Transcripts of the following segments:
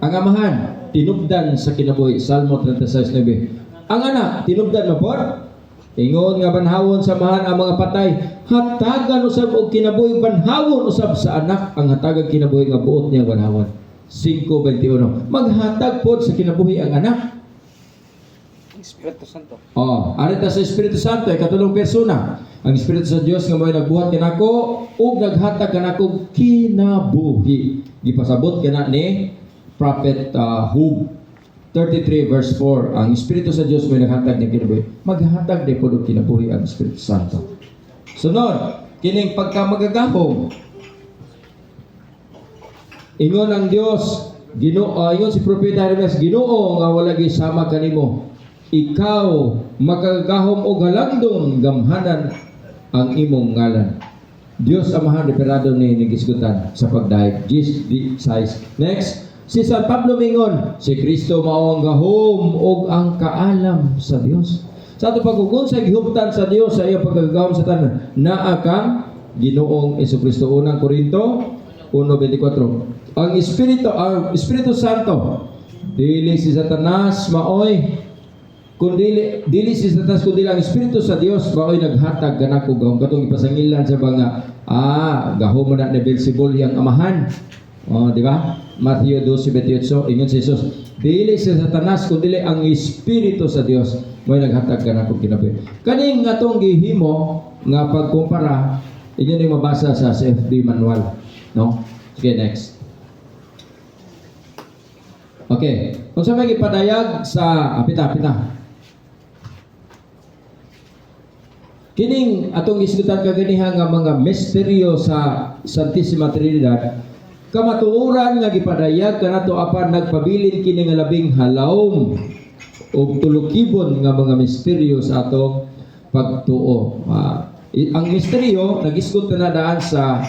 ang amahan tinubdan sa kinabuhi Salmo 36:9. Ang anak tinubdan mo pod Ingon nga banhawon sa mahan ang mga patay, hatagan usab og kinabuhi banhawon usab sa anak ang hatagan kinabuhi nga buot niya banhawon. 5:21. Maghatag pod sa kinabuhi ang anak. Espiritu Santo. Oh, arita sa Espiritu Santo ay katulong persona. Ang Espiritu sa Dios nga mo'y nagbuhat kanako ug naghatag kanako kinabuhi. Gipasabot kana ni Prophet uh, Hub 33 verse 4. Ang Espiritu sa Dios mo'y naghatag ng kinabuhi. Maghatag din po kinabuhi ang Espiritu Santo. Sunod, kining pagka magagahom. Ingon ang Dios, Ginoo, uh, ingon si Propeta Jeremias, Ginoo nga wala gisama kanimo. Ikaw makagahom og halandong gamhanan ang imong ngalan. Dios amahan reperado ni nigisgutan sa pagdayeg. Di size. Next, si San Pablo mingon, si Kristo mao ang gahom og ang kaalam sa Dios. Sa ato pagkugon sa gihuptan sa Dios sa iyang pagkagahom sa tanan, naa kang Ginoong Kristo unang Korinto 1:24. Ang Espiritu ang Espiritu Santo dili si Satanas maoy kung dili si Satanas kundi ang Espiritu sa Dios maoy naghatag kanako gahom katong ipasangilan sa mga ah gahom na ni Beelzebul yang amahan. Oh, di ba? Matthew 12:28 ingon si Jesus, dili si Satanas kundi ang Espiritu sa Dios mo'y naghatag kanako kinabuhi. Kaning atong gihimo nga pagkumpara inyo ni mabasa sa CFD manual, no? Sige, next. Okay. Kung sa may ipadayag sa apita apita. Kining atong isgutan kaganiha nga mga misteryo sa Santissima Trinidad kamatuoran nga gipadayag kanato apan nagpabilin kini nga labing halawom ug tulukibon nga mga misteryo sa atong pagtuo. I- ang misteryo nagisgot na daan sa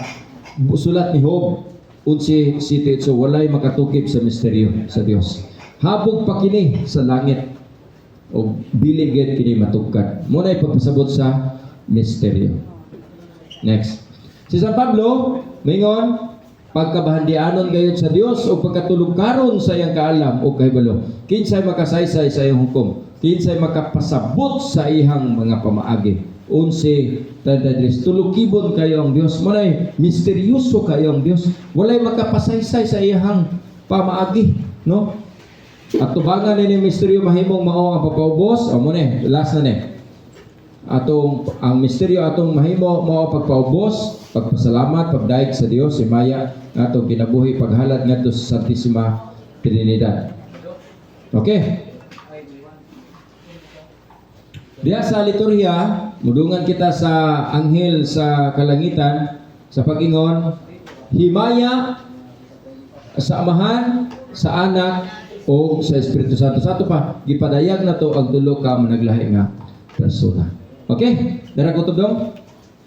sulat ni Job 11:7 so walay makatukip sa misteryo sa Dios. Habog pa kini sa langit o biligid kini matugkad. Mo na ipagpasabot sa misteryo. Next. Si San Pablo, mingon, pagkabahandianon gayud sa Dios o pagkatulog karon sa iyang kaalam o kahibalo. Kinsay makasaysay sa iyang hukom. Kinsay makapasabot sa iyang mga pamaagi. Unsi, tadadris, tulukibon kayo ang Dios. Walay, misteryoso kayo ang Dios. Walay makapasaysay sa iyang pamaagi. No? At tubangan ni misteryo mahimong mao ang papaubos. O mo ni, last na ni. Atong ang misteryo atong mahimo mao pagpaubos, pagpasalamat, pagdaig sa Dios, si Maya atong kinabuhi paghalad ngadto sa Santissima Trinidad. Okay. Diya sa liturhiya, mudungan kita sa anghel sa kalangitan sa pag-ingon, himaya sa amahan, sa anak, o sa Espiritu Santo. Sa ato pa, gipadayag na to ang tulo ka managlahi nga persona. Okay? Dara ko to dong?